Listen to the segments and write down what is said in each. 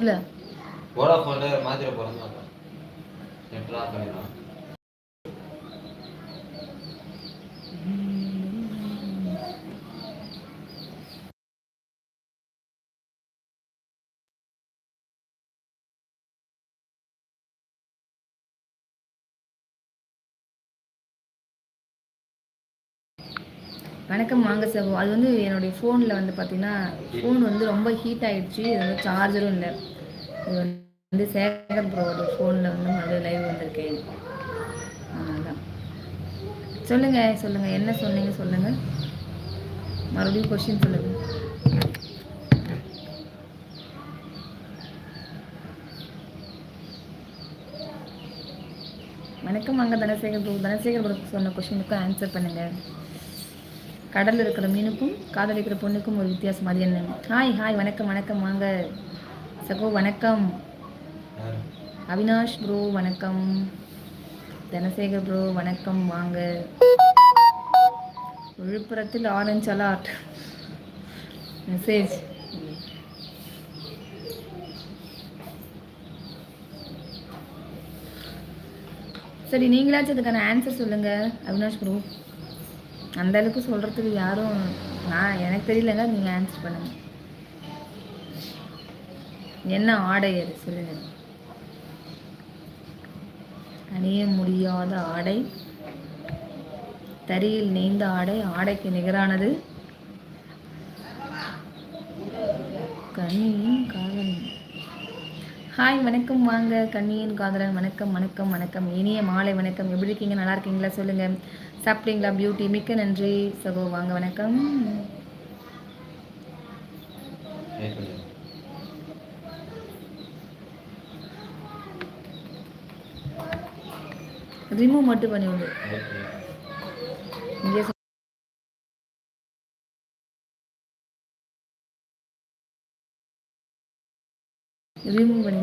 இல்ல. மாத்திர போறேன்னு நெட் ஆஃப் பண்ணிடலாம் வணக்கம் வாங்க சார். அது வந்து என்னுடைய ஃபோனில் வந்து பார்த்தீங்கன்னா ஃபோன் வந்து ரொம்ப ஹீட் ஆகிடுச்சு இது வந்து சார்ஜரும் இல்லை. இது வந்து சேகர் ப்ரோட ஃபோனில் வந்து மறுபடியும் லைவ் வந்திருக்கேன். அதனால் சொல்லுங்கள் சொல்லுங்கள் என்ன சொன்னீங்க சொல்லுங்கள் மறுபடியும் கொஷின் சொல்லுங்கள் வணக்கம் வாங்க. தனசேகர் ப்ரோ தனசேகர் ப்ரோ சொன்ன கொஷினுக்கு ஆன்சர் பண்ணுங்கள் கடலில் இருக்கிற மீனுக்கும் காதலிக்கிற பொண்ணுக்கும் ஒரு வித்தியாசம். அது என்ன? ஹாய் ஹாய் வணக்கம் வணக்கம். வாங்க. சகோ வணக்கம். அவினாஷ் ப்ரோ வணக்கம். தனசேகர் ப்ரோ வணக்கம். வாங்க. விழுப்புரத்தில் ஆரஞ்ச் அலாட் மெசேஜ் சரி நீங்களாச்சும் அதுக்கான ஆன்சர் சொல்லுங்கள் அவினாஷ் ப்ரோ அந்த அளவுக்கு சொல்கிறதுக்கு யாரும் நான் எனக்கு தெரியலங்க நீங்கள் ஆன்சர் பண்ணுங்க. என்ன ஆடை அது? சொல்லுங்க. அணிய முடியாத ஆடை. தரியில் நெய்ந்த ஆடை ஆடைக்கு நிகரானது. கண்ணியின் காதலன் ஹாய் வணக்கம் வாங்க. கண்ணியின் காதலன் வணக்கம் வணக்கம் வணக்கம். இனிய மாலை வணக்கம். எப்படி இருக்கீங்க? நல்லா இருக்கீங்களா? சொல்லுங்கள் சாப்பிட்டீங்களா பியூட்டி மிக்க நன்றி. சகோ வாங்க வணக்கம். ரிமூவ் மட்டும் பண்ணி விடு இங்கே ரிமூவ் பண்ணி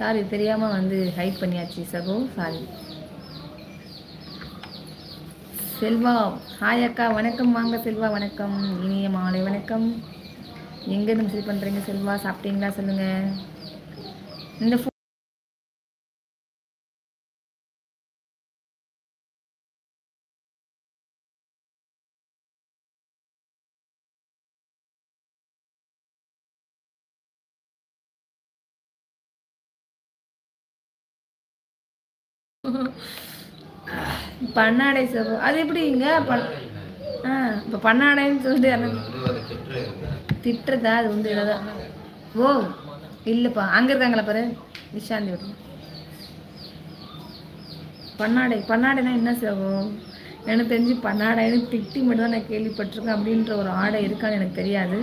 சாரி தெரியாமல் வந்து ஹைட் பண்ணியாச்சு சகோ. சாரி செல்வா ஹாய் அக்கா. வணக்கம் வாங்க செல்வா வணக்கம். இனிய மாலை வணக்கம். எங்கேருந்து மெசேஜ் பண்ணுறீங்க செல்வா? சாப்பிட்டீங்களா? சொல்லுங்கள் இந்த பண்ணாடை சகோ அது எப்படிங்க? பண் ஆ இப்போ பண்ணாடைன்னு சொல்லிட்டு திட்டுறதா? அது வந்து இதான் ஓ இல்லைப்பா. அங்கே இருக்காங்களா பாரு. நிஷாந்தி விடுங்க பண்ணாடை. பண்ணாடைனா என்ன சகோ எனக்கு தெரிஞ்சு பண்ணாடைன்னு திட்டி மட்டும் தான் நான் கேள்விப்பட்டிருக்கேன். அப்படின்ற ஒரு ஆடை இருக்கான்னு எனக்கு தெரியாது.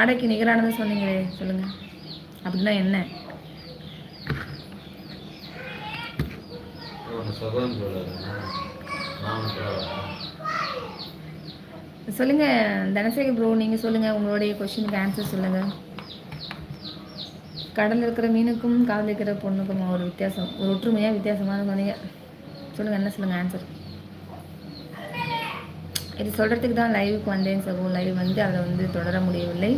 ஆடைக்கு நிகரானதை சொன்னீங்களே சொல்லுங்கள் அப்படின்னா என்ன? சொல்லுங்க தனசேகர் ப்ரோ நீங்கள் சொல்லுங்கள் உங்களுடைய கொஷினுக்கு ஆன்சர் சொல்லுங்கள் கடலில் இருக்கிற மீனுக்கும் காதல் இருக்கிற பொண்ணுக்கும் ஒரு வித்தியாசம் ஒரு ஒற்றுமையாக வித்தியாசமான சொன்னீங்க சொல்லுங்கள் என்ன சொல்லுங்கள் ஆன்சர் இது சொல்கிறதுக்கு தான் லைவுக்கு வந்தேன் சகோ. லைவ் வந்து அதை வந்து தொடர முடியவில்லை.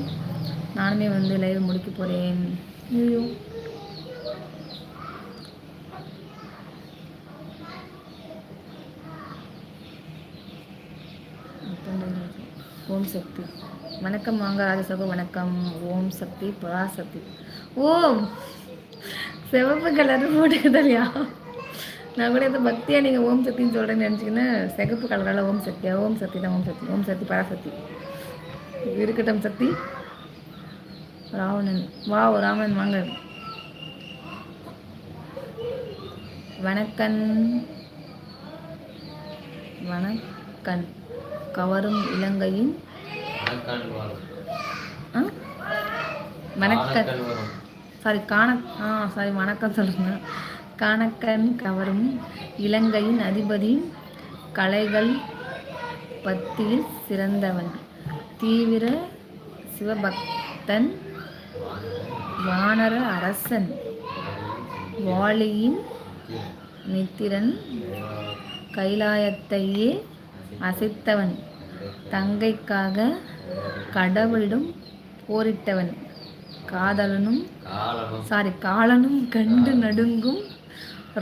நானுமே வந்து லைவ் முடிக்க போகிறேன் ஐயோ. ஓம் சக்தி. வணக்கம் வாங்க ராஜசபா வணக்கம். ஓம் சக்தி பராசக்தி ஓம்! சிவப்பு கலர் போட்டுக்கிட்டலையா நான் கூட இந்த பக்தியாக நீங்கள் ஓம் சக்தின்னு சொல்கிறேன்னு நினச்சிங்கன்னா சிகப்பு கலரால் ஓம் சக்தியா ஓம் சக்தி தான் ஓம் சக்தி. ஓம் சக்தி பராசக்தி இருக்கட்டும் சக்தி. ராவணன். வா ராமன் வாங்க. வணக்கன். வணக்கன். கவரும் இலங்கையின் வணக்கம் சாரி காண ஆ சாரி வணக்கம் சொல்லுங்க. காணக்கன் கவரும் இலங்கையின் அதிபதி கலைகள் பத்தியில் சிறந்தவன். தீவிர சிவபக்தன் வானர அரசன் வாலியின் மித்திரன் கைலாயத்தையே அசைத்தவன். தங்கைக்காக கடவுளிடம் போரிட்டவன். காதலனும் சாரி காலனும் கண்டு நடுங்கும்.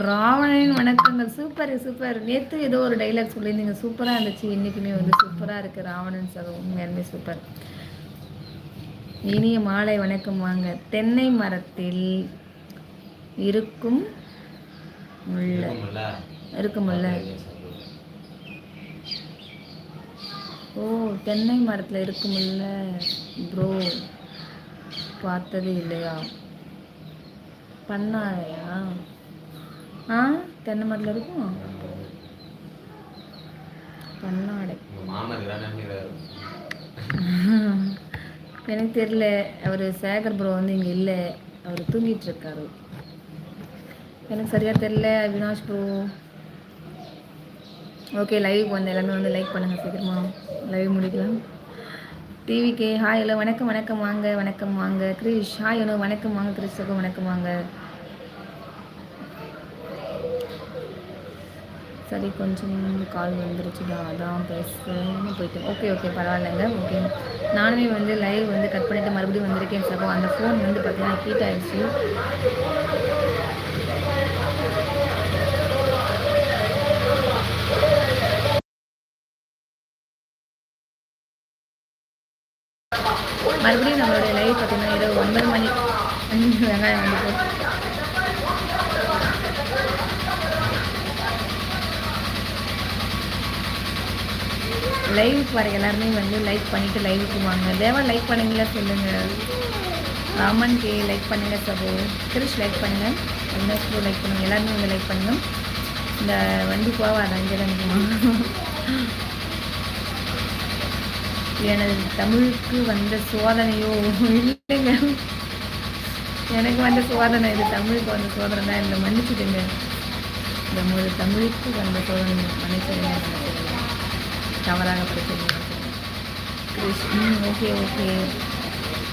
ராவணனின் வணக்கங்கள் சூப்பர் சூப்பர் நேற்று ஏதோ ஒரு டைலாக் சொல்லியிருந்தீங்க. சூப்பராக இருந்துச்சு. இன்னைக்குமே வந்து சூப்பராக இருக்குது ராவணன் சார் உண்மையாலுமே சூப்பர் இனிய மாலை வணக்கம் வாங்க. தென்னை மரத்தில் இருக்கும் முள்ள இருக்கும்ல இருக்குமுல்ல ஓ தென்னை மரத்தில் இருக்குமுல்ல? ப்ரோ பார்த்தது இல்லையா? பண்ணாயா ஆ தென்னை மரத்தில் இருக்கும்? பண்ணாடை எனக்கு தெரியல அவர் சேகர் ப்ரோ வந்து இங்கே இல்லை. அவர் தூங்கிட்டு இருக்காரு. எனக்கு சரியாக தெரியல அவினாஷ் ப்ரோ ஓகே லைவ் வந்து எல்லாமே வந்து லைக் பண்ணுங்கள் சீக்கிரமா. லைவ் முடிக்கலாம். டிவிகே ஹாய் ஹலோ வணக்கம் வணக்கம் வாங்க வணக்கம் வாங்க. கிரிஷ் ஹாய் ஹலோ வணக்கம் வாங்க. கிரிஷ் வணக்கம் வாங்க. சரி கொஞ்சம் கால் வந்துருச்சுடா அதான் பேசுகிறேன்னு போயிட்டு ஓகே ஓகே பரவாயில்லைங்க. ஓகே நானுமே வந்து லைவ் வந்து கட் பண்ணிவிட்டு மறுபடியும் வந்திருக்கேன் சகோ. அந்த ஃபோன் வந்து பார்த்தீங்கன்னா ஹீட் ஆயிடுச்சு. மறுபடியும் நம்மளுடைய லைவ் பார்த்தீங்கன்னா இரவு ஒன்பது மணி. வெங்காயம் வந்து லைவ் லைவுக்கு வர எல்லாருமே வந்து லைக் பண்ணிட்டு லைவுக்கு வாங்க. தேவா லைக் பண்ணுங்களா சொல்லுங்க. ராமன் கே லைக் பண்ணுங்க சபோ கிரிஷ் லைக் பண்ணுங்க. அவினாஷ் ப்ரோ லைக் பண்ணுங்க. எல்லாருமே வந்து லைக் பண்ணணும் இந்த வண்டி போவாது அங்கே எனது தமிழுக்கு வந்த சோதனையோ இல்லைங்க எனக்கு வந்த சோதனை இது தமிழுக்கு வந்த சோதனை தான். இல்லை மன்னிச்சுடுங்க. இந்த தமிழுக்கு வந்த சோதனை. மன்னிச்சுடுங்க. தவறாக படிச்சிருங்க. கிருஷ்ணன் ஓகே ஓகே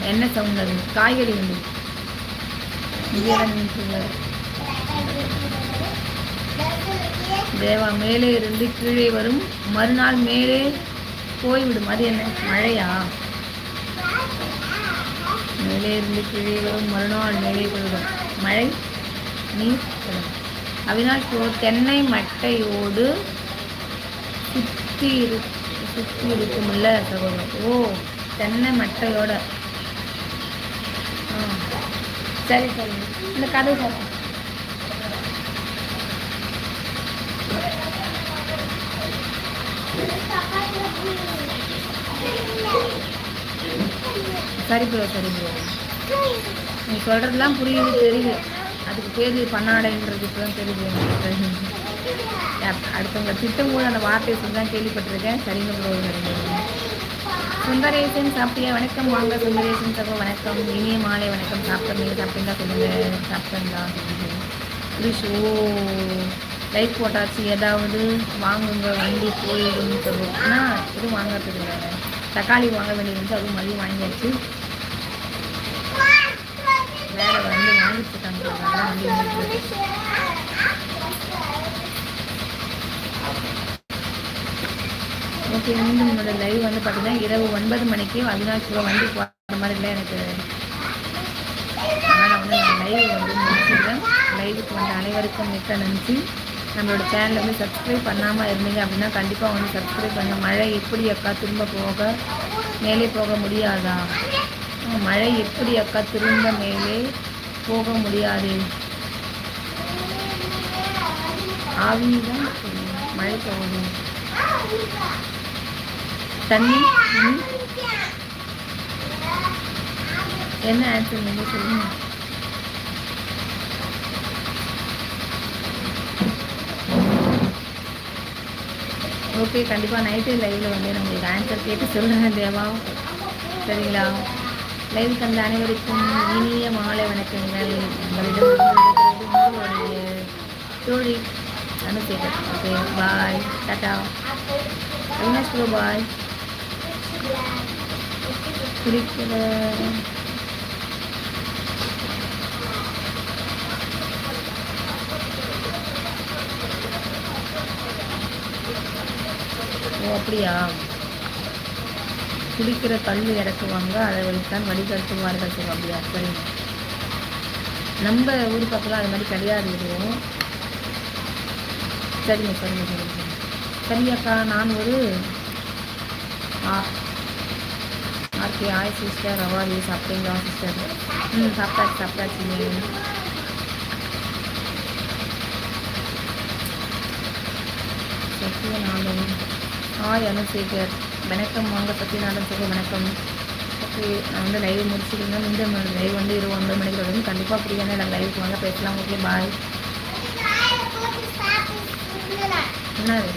என்ன சவுண்ட் அது? காய்கறி வந்து. தேவா மேலே இருந்து கீழே வரும். மறுநாள் மேலே போய்விடும் அது என்ன? மழையா? மேலே இருந்து கீழே வரும் மறுநாள் மேலே போய்விடும். மழை? நீர் கடல். அவினாஷ் தென்னை மட்டையோடு சுற்றி இரு சுற்றி இருக்கும்ல சகோதரர். ஓ தென்னை மட்டையோட. ஆ. சரி சரி. இந்த கதை சார். சரி ப்ரோ சரி ப்ரோ நீ சொல்கிறதுலாம் புரியுது தெரியுது. அதுக்கு பேர் பண்ணாடைன்றது இப்போ தான் தெரியுது அடுத்தவங்க திட்டம் கூட அந்த வார்த்தையை சொல்லி தான் கேள்விப்பட்டிருக்கேன். சரிங்க ப்ரோ சரிங்க சுந்தரேசன் சாப்பிட்டியா? வணக்கம் வாங்க சுந்தரேசன் சகோ வணக்கம். இனிய மாலை வணக்கம். சாப்பிட்டோம் நீங்கள் சாப்பிட்டீங்களா? சொல்லுங்கள் சாப்பிட்டீங்களா சொல்லுங்கள் ஓ. லைக் போட்டாச்சு. ஏதாவது வாங்குங்க வண்டி போயிடும்னு சொல்லுவோம்னா ஆனால் எதுவும் வாங்குறதுக்கு இல்லைங்க தக்காளி வாங்க வேண்டியது அதுவும் மதியம் வாங்கியாச்சு. வேற வந்து வாங்கிட்டு இருக்காங்க. வண்டி ஓகே மீண்டும் என்னோட லைவ் வந்து பார்த்தீங்கன்னா இரவு ஒன்பது மணிக்கு அவினாஷ் ப்ரோ வண்டி போகிற மாதிரி இல்லை எனக்கு. அதனால் வந்து நான் லைவ் வந்து முடிச்சிடுறேன் லைவுக்கு வந்த அனைவருக்கும் மிக்க நன்றி. நம்மளோட சேனலை வந்து சப்ஸ்கிரைப் பண்ணாமல் இருந்தீங்க அப்படின்னா கண்டிப்பாக வந்து சப்ஸ்கிரைப் பண்ணுங்க. மழை எப்படி அக்கா திரும்ப போக? மேலே போக முடியாதா? மழை எப்படி அக்கா திரும்ப மேலே போக முடியாது? ஆவிதான் மழை போகணும் தண்ணி? என்ன ஆன்சர் நீங்கள் சொல்லுங்கள் ஓகே கண்டிப்பாக நைட்டு லைவில் வந்து நான் உங்களுக்கு ஆன்சர் கேட்டு சொல்லுங்கள் தேவா. சரிங்களா? லைவ் அந்த அனைவருக்கும் இனிய மாலை வணக்கங்கள். உங்களுடைய தோழி அனுப்பிட்டேன் okay bye tata Avinash bro bye குறிக்கிற ஓ அப்படியா? குடிக்கிற கல் இறக்குவாங்க அதை வைத்தான் வடிகட்டுவார்கள் சொல்லுவாங்க அப்படியா சரிங்க நம்ம ஊர் பக்கம்லாம் அது மாதிரி கிடையாது இதுவும் சரிங்க சரிங்க சரிங்க சரிங்க. சரியாக்கா நான் ஒரு ஆர்கே ஆய் சிஸ்டர் அவாரி சாப்பிட்டீங்களா சிஸ்டர்? ம் சாப்பிட்டாச்சு சாப்பிட்டாச்சு. சத்யநாதன் ஹாய் அனுசேகர் வணக்கம். வாங்க சத்யநாதன் சார் வணக்கம். ஓகே நான் வந்து லைவ் முடிச்சுக்கிறேன். இந்த லைவ் வந்து இருபது ஒன்பது மணிக்கு வரும் கண்டிப்பாக ஃப்ரீயான இல்லை லைவுக்கு வாங்க. பேசலாம். ஓகே பாய் என்னது?